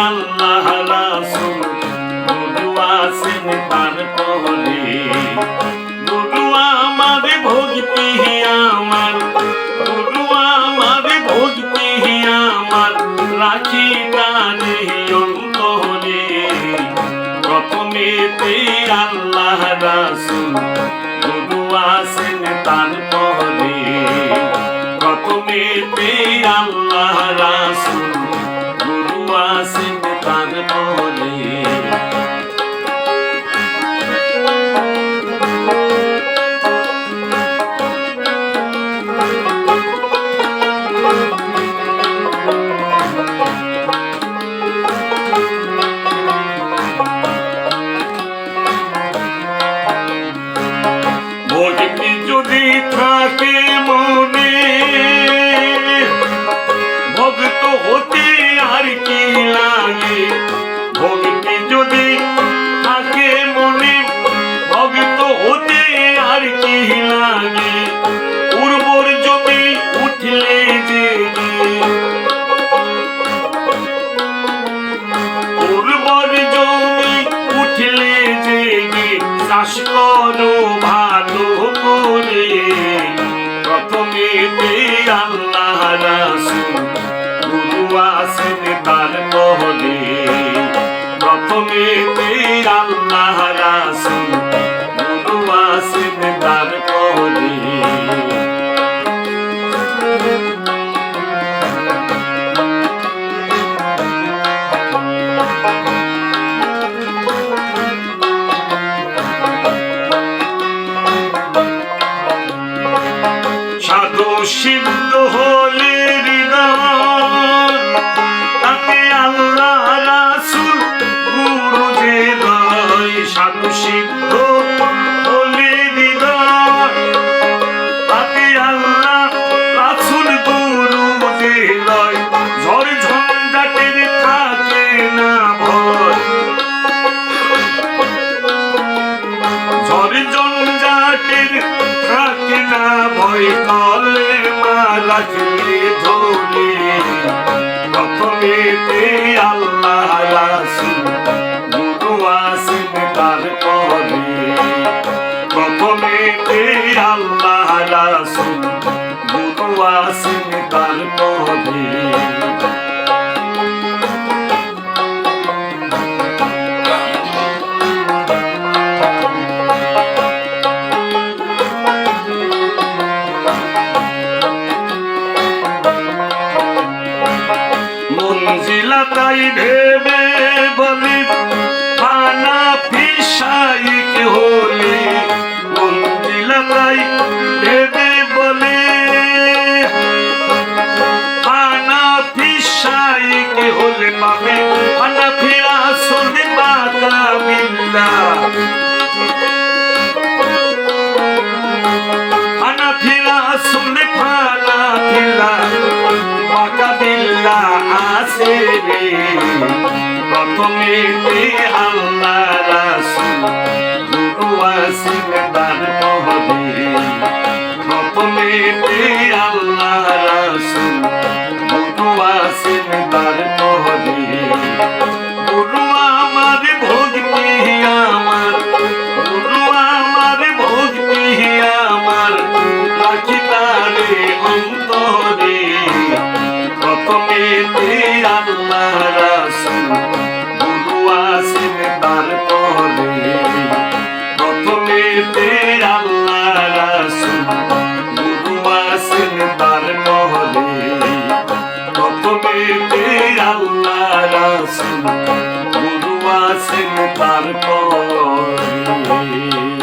আল্লাহ রাসূল গুরু আসেন পার করে গুরু আমার ভক্তি হে আমার গুরু আমার ভক্তি হে আমার, রাখি গানে অন্তরে প্রথমেতে আল্লাহ রাসূল গুরু আসেন তার পরে প্রথমেতে আল্লাহ রাসূল আছে বাটিতে আল্লাহ রাসুল। গুরু আসেন তার মহলে প্রথমেতে আল্লাহ রাসুল। Shiva. লাগলে ধরে প্রথমে আল্লাহ রাসুল গুরু আসেন তারপরে। প্রথমে আল্লাহ রাসুল গুরু আসেন তারপরে। ভেবে বলি সিরি প্রথমে আল্লাহ রাসুল দুয়া সিরে দান পহবে আমাদের আল্লাহ রাসুল গুরু আছেন তার মহলে কত বেদের আল্লাহ রাসুল গুরু আছেন তার মহলে